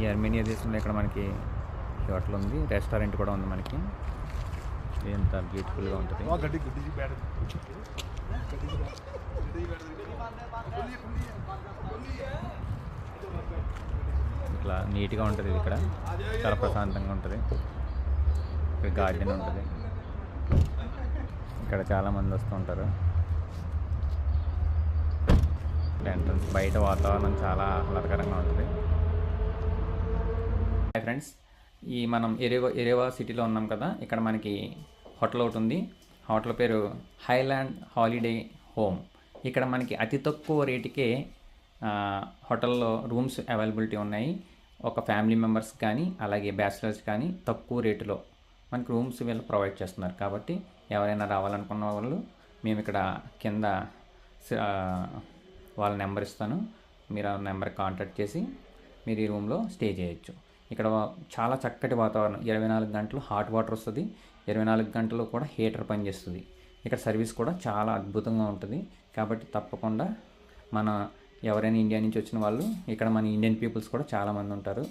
ఈ అర్మేనియా దేశంలో ఇక్కడ మనకి హోటల్ ఉంది. రెస్టారెంట్ కూడా ఉంది మనకి. ఎంత బ్యూటిఫుల్గా ఉంటుంది. ఇట్లా నీట్గా ఉంటుంది ఇది ఇక్కడ. చాలా ప్రశాంతంగా ఉంటుంది. ఇక్కడ గార్డెన్ ఉంటుంది. ఇక్కడ చాలామంది వస్తూ ఉంటారు. ఎంట్రన్స్ బయట వాతావరణం చాలా ఆహ్లాదకరంగా ఉంటుంది. Hi friends. ఈ మనం ఎరేవా ఎరేవా సిటీలో ఉన్నాం కదా ఇక్కడ మనకి హోటల్ ఒకటి ఉంది. హోటల్ పేరు హైలాండ్ హాలిడే హోమ్. ఇక్కడ మనకి అతి తక్కువ రేటుకే హోటల్లో రూమ్స్ అవైలబిలిటీ ఉన్నాయి. ఒక ఫ్యామిలీ మెంబర్స్ కానీ అలాగే బ్యాచిలర్స్ కానీ తక్కువ రేటులో మనకి రూమ్స్ వీళ్ళు ప్రొవైడ్ చేస్తున్నారు. కాబట్టి ఎవరైనా రావాలనుకున్న వాళ్ళు మేము ఇక్కడ కింద వాళ్ళ నెంబర్ ఇస్తాను. మీరు ఆ నెంబర్ కాంటాక్ట్ చేసి మీరు ఈ రూమ్లో స్టే చేయొచ్చు. ఇక్కడ చాలా చక్కటి వాతావరణం. ఇరవై నాలుగు గంటలు హాట్ వాటర్ వస్తుంది. ఇరవై నాలుగు గంటలు కూడా హీటర్ పనిచేస్తుంది. ఇక్కడ సర్వీస్ కూడా చాలా అద్భుతంగా ఉంటుంది. కాబట్టి తప్పకుండా మన ఎవరైనా ఇండియా నుంచి వచ్చిన వాళ్ళు ఇక్కడ మన ఇండియన్ పీపుల్స్ కూడా చాలామంది ఉంటారు.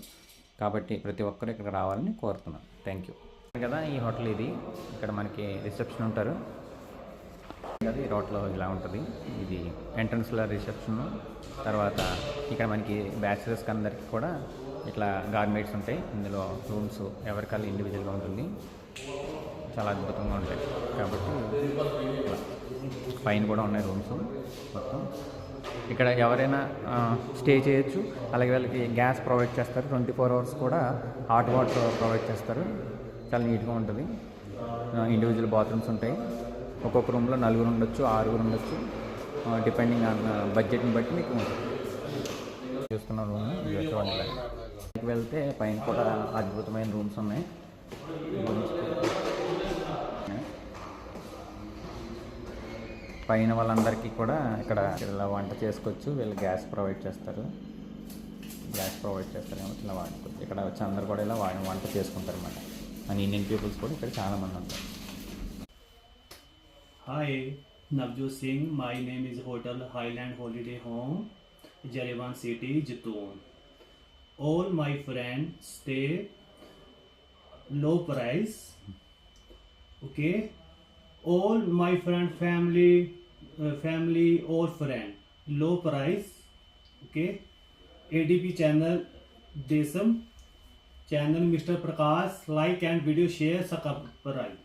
కాబట్టి ప్రతి ఒక్కరు ఇక్కడ రావాలని కోరుతున్నాను. థ్యాంక్ యూ కదా ఈ హోటల్ ఇది. ఇక్కడ మనకి రిసెప్షన్ ఉంటారు. కదా ఈ రోడ్లో ఇలా ఉంటుంది. ఇది ఎంట్రన్స్లో రిసెప్షన్. తర్వాత ఇక్కడ మనకి బ్యాచిలర్స్కి అందరికీ కూడా ఇట్లా గార్మెంట్స్ ఉంటాయి. ఇందులో రూమ్స్ ఎవరికల్లా ఇండివిజువల్గా ఉంటుంది. చాలా అద్భుతంగా ఉంటాయి. కాబట్టి పైన కూడా ఉన్నాయి రూమ్స్ మొత్తం. ఇక్కడ ఎవరైనా స్టే చేయొచ్చు. అలాగే వాళ్ళకి గ్యాస్ ప్రొవైడ్ చేస్తారు. ట్వంటీ ఫోర్ అవర్స్ కూడా హాట్ వాటర్ ప్రొవైడ్ చేస్తారు. చాలా నీట్గా ఉంటుంది. ఇండివిజువల్ బాత్రూమ్స్ ఉంటాయి. ఒక్కొక్క రూమ్లో నలుగురు ఉండొచ్చు ఆరుగురు ఉండొచ్చు. డిపెండింగ్ ఆన్ బడ్జెట్ని బట్టి మీకు ఉంటుంది. చూస్తున్న రూమ్ చూడండి. పైకి వెళ్తే పైన కూడా అద్భుతమైన రూమ్స్ ఉన్నాయి. పైన వాళ్ళందరికీ కూడా ఇక్కడ ఇలా వంట చేసుకోవచ్చు. వీళ్ళు గ్యాస్ ప్రొవైడ్ చేస్తారు. గ్యాస్ ప్రొవైడ్ చేస్తారు. కాబట్టి ఇలా వాడుకోవచ్చు ఇక్కడ వచ్చి అందరు కూడా ఇలా వంట చేసుకుంటారు అనమాట మన ఇండియన్ పీపుల్స్ కూడా ఇక్కడ చాలామంది ఉంటారు. Hi, Navjot Singh. My name is Hotel Highland Holiday Home, Jerevan City, Jatun. All my friends stay low price. Okay. All my friend, family, uh, family, all friend, low price. Okay. ADP channel, Desam channel, Mr. Prakash. Like and video share, subscribe.